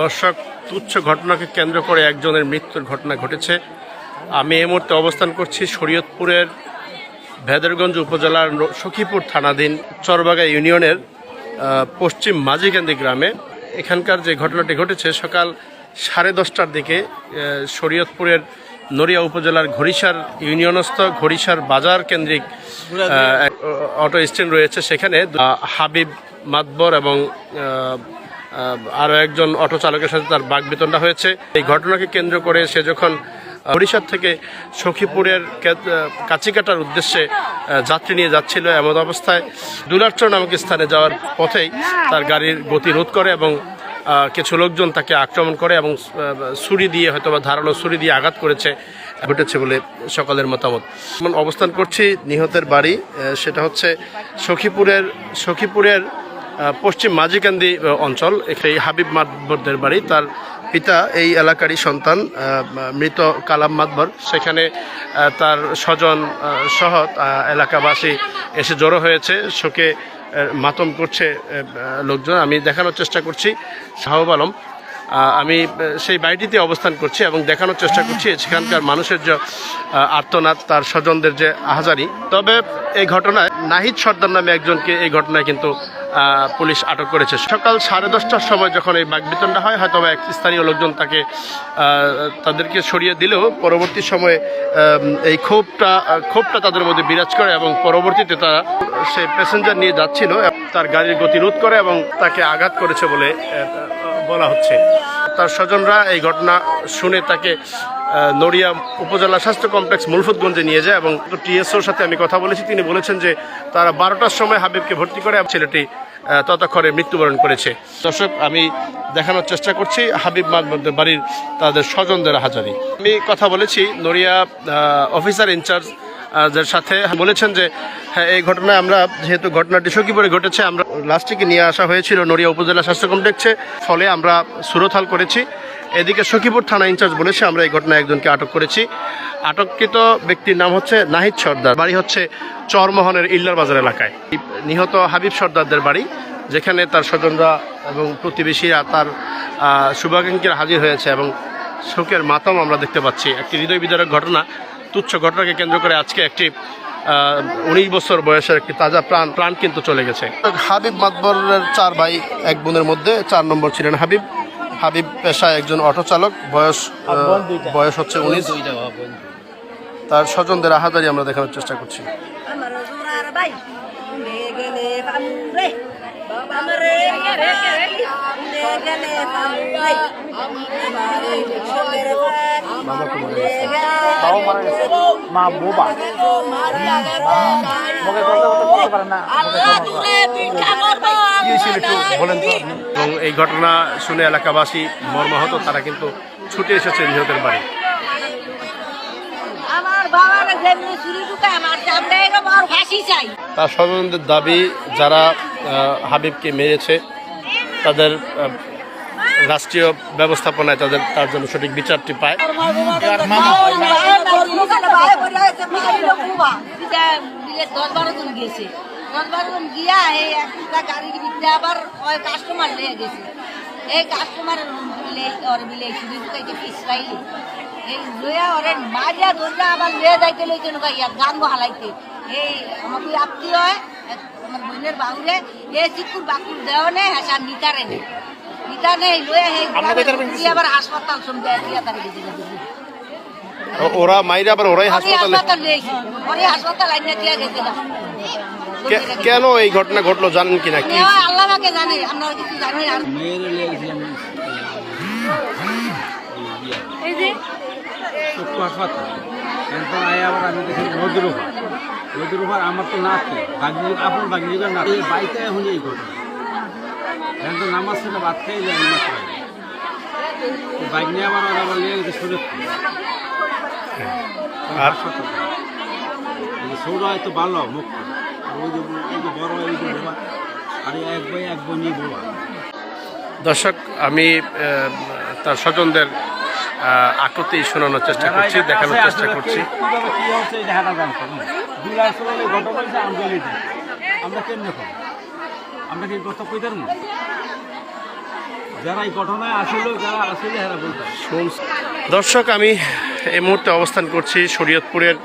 দর্শক, তুচ্ছ ঘটনাকে কেন্দ্র করে একজনের মৃত্যুর ঘটনা ঘটেছে। আমি এই মুহূর্তে অবস্থান করছি শরীয়তপুরের ভেদরগঞ্জ উপজেলার সখীপুর থানাধীন চরবাগা ইউনিয়নের পশ্চিম মাঝিকান্দি গ্রামে। এখানকার যে ঘটনাটি ঘটেছে, সকাল সাড়ে দশটার দিকে শরীয়তপুরের নড়িয়া উপজেলার ঘড়িসার ইউনিয়নস্থ ঘড়িসার বাজার কেন্দ্রিক অটো স্ট্যান্ড রয়েছে। সেখানে হাবিব মাতবর এবং আরও একজন অটো চালকের সাথে তার বাগবিতণ্ডা হয়েছে। এই ঘটনাকে কেন্দ্র করে সে যখন ওড়িশার থেকে সখীপুরের কে- আহ, কাছিকাটার উদ্দেশ্যে যাত্রী নিয়ে যাচ্ছিল এমন অবস্থায় দুলারচর নামক স্থানে যাওয়ার পথেই তার গাড়ির গতি রোধ করে এবং কিছু লোকজন তাকে আক্রমণ করে এবং ছুরি দিয়ে হয়তো বা ধারালো ছুরি দিয়ে আঘাত করেছে ঘটেছে বলে সকলের মতামত। অবস্থান করছি নিহতের বাড়ি সেটা হচ্ছে সখীপুরের সখীপুরের পশ্চিম মাঝিকান্দি অঞ্চল এই হাবিব মাতবরদের বাড়ি। তার পিতা এই এলাকারই সন্তান মৃত কালাম মাতবর। সেখানে তার স্বজন সহ এলাকাবাসী এসে জড়ো হয়েছে, শোকে মাতম করছে লোকজন। আমি দেখানোর চেষ্টা করছি। শাহব আলম আমি সেই বাড়িটিতে অবস্থান করছি এবং দেখানোর চেষ্টা করছি। সেখানকার মানুষের যে আর্তনাদ, তার স্বজনদের যে আহাজারি। তবে এই ঘটনায় নাহিদ সর্দার নামে একজনকে এই ঘটনায় কিন্তু পুলিশ আটক করেছে। সকাল সাড়ে দশটার সময় যখন এই বাগবিতণ্ডা হয় হয়তো এক স্থানীয় লোকজন তাকে তাদেরকে সরিয়ে দিলেও পরবর্তী সময়ে এই ক্ষোভটা ক্ষোভটা তাদের মধ্যে বিরাজ করে এবং পরবর্তীতে তারা সে প্যাসেঞ্জার নিয়ে যাচ্ছিল তার গাড়ির গতি রোধ করে এবং তাকে আঘাত করেছে বলে বলা হচ্ছে। তার স্বজনরা এই ঘটনা শুনে তাকে নড়িয়া উপজেলা স্বাস্থ্য কমপ্লেক্স মুলফুতগঞ্জে নিয়ে যায় এবং টিএসওর সাথে আমি কথা বলেছি। তিনি বলেছেন যে তারা বারোটার সময় হাবিবকে ভর্তি করে ছেলেটি ততক্ষণে মৃত্যুবরণ করেছে। দর্শক, আমি দেখানোর চেষ্টা করছি হাবিব মাহমুদের বাড়ির তাদের স্বজনদের হাজারি। আমি কথা বলেছি নড়িয়া অফিসার ইনচার্জ সাথে। বলেছেন যে হ্যাঁ এই ঘটনায় আমরা, যেহেতু ঘটনাটি সখীপুরে ঘটেছে, আমরা লাস্টিকে নিয়ে আসা হয়েছিল নড়িয়া উপজেলা স্বাস্থ্য কমপ্লেক্সে। ফলে আমরা সুরতহাল করেছি। এদিকে সখীপুর থানা ইনচার্জ বলেছে, আমরা এই ঘটনায় একজনকে আটক করেছি। আটককৃত ব্যক্তির নাম হচ্ছে নাহিদ সর্দার। বাড়ি হচ্ছে চরমোহনের ইল্লার বাজার এলাকায়। নিহত হাবিব সর্দারদের বাড়ি, যেখানে তার স্বজনরা এবং প্রতিবেশীরা তার শুভাকাঙ্ক্ষীরা হাজির হয়েছে এবং শোকের মাতম আমরা দেখতে পাচ্ছি। একটি হৃদয় বিদারক ঘটনা, তুচ্ছ ঘটনাকে কেন্দ্র করে আজকে একটি উনিশ বছর বয়সের একটি তাজা প্রাণ প্রাণ কিন্তু চলে গেছে। হাবিব মাতবরের চার ভাই এক বোনের মধ্যে চার নম্বর ছিলেন হাবিব। হাবিব পেশায় একজন অটো চালক বয়স বয়স হচ্ছে উনিশ। তার স্বজনদের আহাদারি আমরা দেখানোর চেষ্টা করছি। আমার উড়ে গেলে মা বোবা মুখে কথা বলতে বলতে পারে না আল্লাহ দূরে ভিক্ষা করব কি হয়েছিল একটু বলেন তো এবং এই ঘটনা শুনে এলাকাবাসী মর্মাহত তারা কিন্তু ছুটে এসেছে নিহতের বাড়ি তার স্বজনদের দাবি যারা হাবিবকে মেরেছে তাদের রাষ্ট্রীয় ব্যবস্থাপনায় তাদের, তার জন্য সঠিক বিচারটি পায়। দশ বারো জন গিয়েছে দশ বারো জন গিয়া এই একটা গাড়ির ভিতরে আবার ওই কাস্টমার নিয়ে গেছে এই কাস্টমার ওর মিলে শুধু ঢুকাইতে পিছলাইলে এই লইয়া ওরে মারিয়া ধরলে আবার লইয়া যাইতে লইতে নুকাইয়া গান হালাইতে এই আমাকে আপতি হয় আমার বোনের বাহুরে এই চিকুর বাকুর দেওয়ানে হ্যাঁ নিতারে নেই আবার হাসপাতাল দিয়া তারে দিতে ওরা মাইরে আবার ওরাই হাসপাতালে হাসপাতাল হাসপাতাল আইনে দিয়া গেছে কেন এই ঘটনা ঘটলো জানেন কিনা কি? আল্লাহ আমাকে জানে আপনারা কিছু জানেন আর? এই যে চক্ষু হাসপাতাল এখন আয় আবার আমি দেখি নদীর উপর নদীর উপর আমার তো নাতি বাগনি আপন বাগনিটা না এই বাইতে এখন এই ঘটনা এখন নামাজ থেকে ভাত খেয়ে যায় বাইক নিয়ে আবার নিয়ে গেছে সুরত। আর? সৌরা হয়তো ভালো মুক্ত। ওই যে বড় ওই যে বোবা আর এক বই এক বই নিয়ে বোবা দর্শক আমি তার স্বজনদের আকুতি শোনানোর চেষ্টা করছি দেখানোর চেষ্টা করছি। আমরা কেমনে আমরা কি গত কই দেন যারা এই ঘটনায় আসলে, যারা আসলে হেরা বলতে দর্শক, আমি এই মুহূর্তে অবস্থান করছি শরীয়তপুরের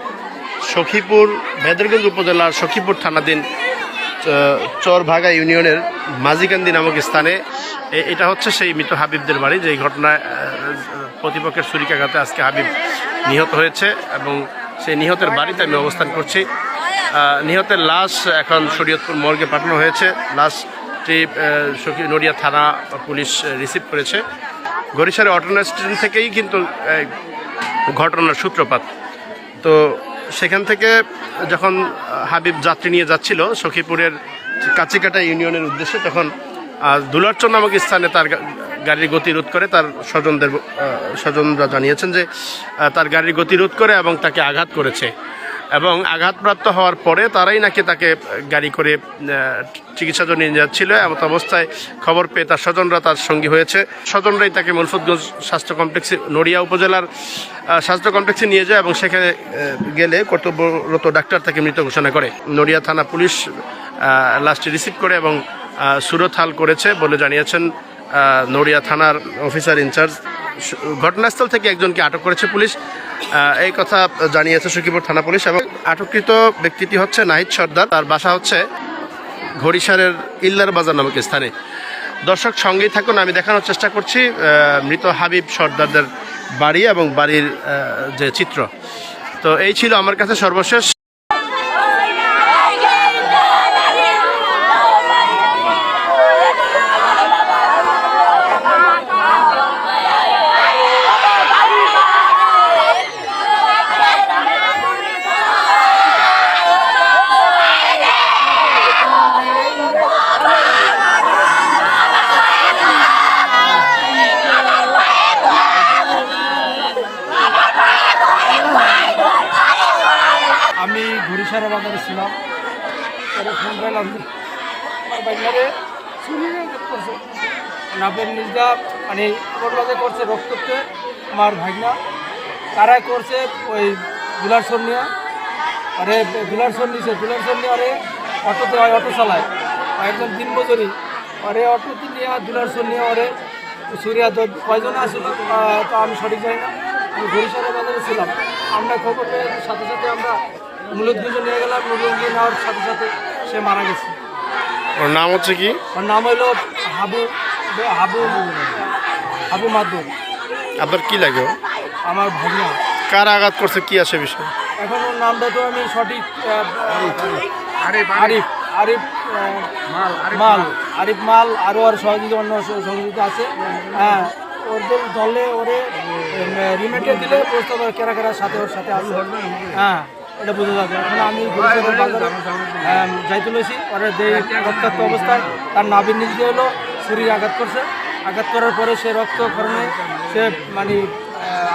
সখীপুর, ভেদরগঞ্জ উপজেলার সখীপুর থানাধীন চরভাগা ইউনিয়নের মাঝিকান্দি নামক স্থানে। এটা হচ্ছে সেই মৃত হাবিবদের বাড়ি, যেই ঘটনায় প্রতিপক্ষের ছুরিকাঘাতে আজকে হাবিব নিহত হয়েছে এবং সেই নিহতের বাড়িতে আমি অবস্থান করছি। নিহতের লাশ এখন শরীয়তপুর মর্গে পাঠানো হয়েছে। লাশটি নড়িয়া থানা পুলিশ রিসিভ করেছে। গরিশারের অটোনা স্টেশন থেকেই কিন্তু ঘটনার সূত্রপাত। তো সেখান থেকে যখন হাবিব যাত্রী নিয়ে যাচ্ছিল সখীপুরের কাচিকাটা ইউনিয়নের উদ্দেশ্যে তখন আহ, দুলারচর নামক স্থানে তার গাড়ির গতি রোধ করে তার স্বজনদের স্বজনরা জানিয়েছেন যে তার গাড়ির গতি রোধ করে এবং তাকে আঘাত করেছে। এবং আঘাতপ্রাপ্ত হওয়ার পরে তারাই নাকি তাকে গাড়ি করে চিকিৎসার জন্য নিয়ে যাচ্ছিল। এমত অবস্থায় খবর পেয়ে তার স্বজনরা তার সঙ্গী হয়েছে। স্বজনরাই তাকে মনফুদগঞ্জ স্বাস্থ্য কমপ্লেক্সে নড়িয়া উপজেলার স্বাস্থ্য কমপ্লেক্সে নিয়ে যায় এবং সেখানে গেলে কর্তব্যরত ডাক্তার তাকে মৃত ঘোষণা করে। নড়িয়া থানা পুলিশ লাস্টে রিসিভ করে এবং সুরতহাল করেছে বলে জানিয়েছেন নড়িয়া থানার অফিসার ইনচার্জ। ঘটনাস্থল থেকে একজনকে আটক করেছে পুলিশ। এই কথা জানিয়েছে সুকিপুর থানা পুলিশ এবং আটককৃত ব্যক্তিটি হচ্ছে নাহিদ সর্দার। তার বাসা হচ্ছে ঘড়িসারের ইল্লার বাজার নামক স্থানে। দর্শক সঙ্গেই থাকুন, আমি দেখানোর চেষ্টা করছি মৃত হাবিব সর্দারদের বাড়ি এবং বাড়ির যে চিত্র। তো এই ছিল আমার কাছে সর্বশেষ। ঘুরিসারা বাজারে ছিলাম। পরে ফোন বাজারে চুরি করছে নিজা মানে করলাতে করছে রক্ততে আমার ভাগনা তারা করছে ওই দুলারসর নিয়ে। আরে দুলারসর নিছে দুলারসর নিয়ে আরে অটোতে হয় অটো চালায়। একজন দিন মজুরি আরে অটোতে নিয়ে দুলারসর নিয়ে আরে সুরিয়া কয়জন আহ, তা আমি সঠিক জানি না। আমি ঘুরিসারা বাজারে ছিলাম। আমরা খবর পেয়ে সাথে সাথে আমরা মূলত দুজন নিয়ে গেলাম মূলত নেওয়ার সাথে সাথে সে মারা গেছে। ওর নাম হচ্ছে কি? ওর নাম হলো হাবু হাবু হাবু মাদুর। আপনার কি লাগে ও? আমার ভাগনা। কার আঘাত করছে কি আছে বিষয়? এখন ওর নামটা তো আমি সঠিক আরিফ আরিফ। মাল আরিফ মাল আরও আর সহযোগী অন্য সহ- সহযোগিতা আছে। হ্যাঁ ওদের দলে ওরে রিমেটে দিলে পারবে কেরা কেরা সাথে ওর সাথে আছে। হ্যাঁ। এটা বুঝে যাবে। এখন আমি যাইতে লইছি। ওরে যে রক্তাক্ত অবস্থায় তার নাভির নিচ দিয়ে হলো ছুরি আঘাত করছে। আঘাত করার পরে সে রক্ত কারণে সে মানে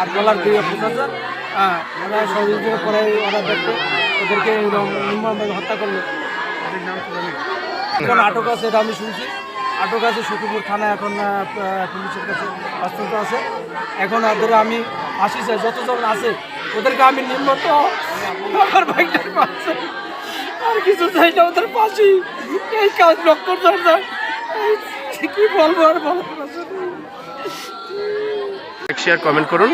আর গলার দিয়ে ফুটাচ্ছে। হ্যাঁ ওরা সহযোগিতা করে ওরা দেখতে, ওদেরকে হত্যা করল। এখন আটক আছে, এটা আমি শুনছি। আটক আছে সখীপুর থানায় এখন পুলিশের কাছে হস্তান্তর আছে। এখন ওদের আমি আসি যতজন আছে ওদেরকে আমি নিম্নত আমার ভাইটার পাশে। আর কিছু চাই না ওদের পাশে এই কাজ লক্ষ্য দরকার কি বলব আর বলব না শেয়ার কমেন্ট করুন।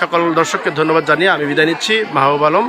সকল দর্শককে ধন্যবাদ জানিয়ে আমি বিদায় নিচ্ছি। মাহবুব আলম